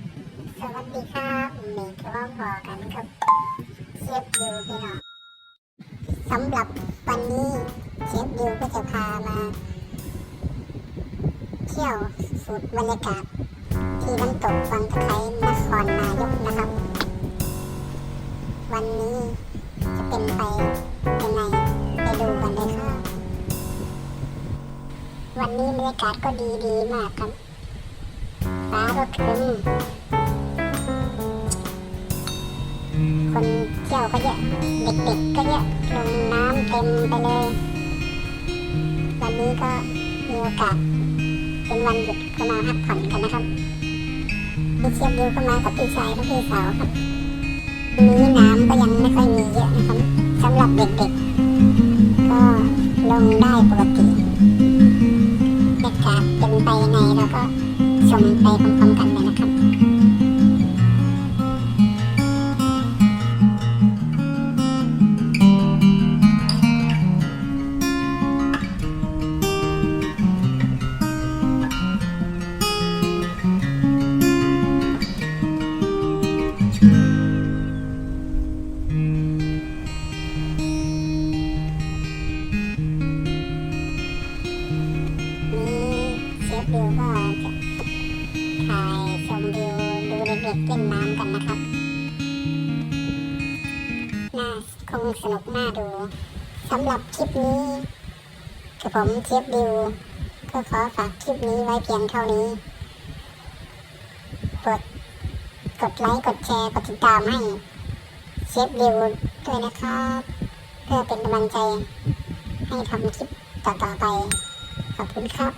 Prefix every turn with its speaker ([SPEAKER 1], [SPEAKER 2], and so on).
[SPEAKER 1] สวัสดีครับนี่ก็ว่าพอกันกับเชฟดิวพี่น้องสำหรับวันนี้เชฟดิวก็จะพามา เที่ยวสูตรบรรยากาศ ที่น้ำตกวังตะไคร้นครนายกนะครับ วันนี้จะเป็นไปยังไงไปดูกันเลยครับ วันนี้บรรยากาศก็ดีดีมากครับ ฟ้าก็ครึ้มคนเที่ยวก็เยอะ เด็กๆก็เยอะ ลงน้ำเต็มไปเลย วันนี้ก็มีโอกาสเป็นวันหยุดก็มาพักผ่อนกันนะครับพี่เชียบดิวก็มากับพี่ชายและพี่สาวครับนนี้น้ำก็ยังไม่ค่อยมีเยอะนะครับสำหรับเด็กๆ ก็ลงได้ปกติ ชมไปพร้อมๆกันเลยนะครับนี่เชฟดิวก็ ดูเด็กๆเล่นน้ำกันนะครับ น่าคงสนุกน่าดูสำหรับคลิปนี้กับผมเชฟดิวก็ขอฝากคลิปนี้ไว้เพียงเท่านี้กดกดไลค์ กดแชร์ กดติดตามให้เชฟดิวด้วยนะครับ เพื่อเป็นกำลังใจ ให้ทำคลิปต่อ ๆ ไป ขอบคุณครับ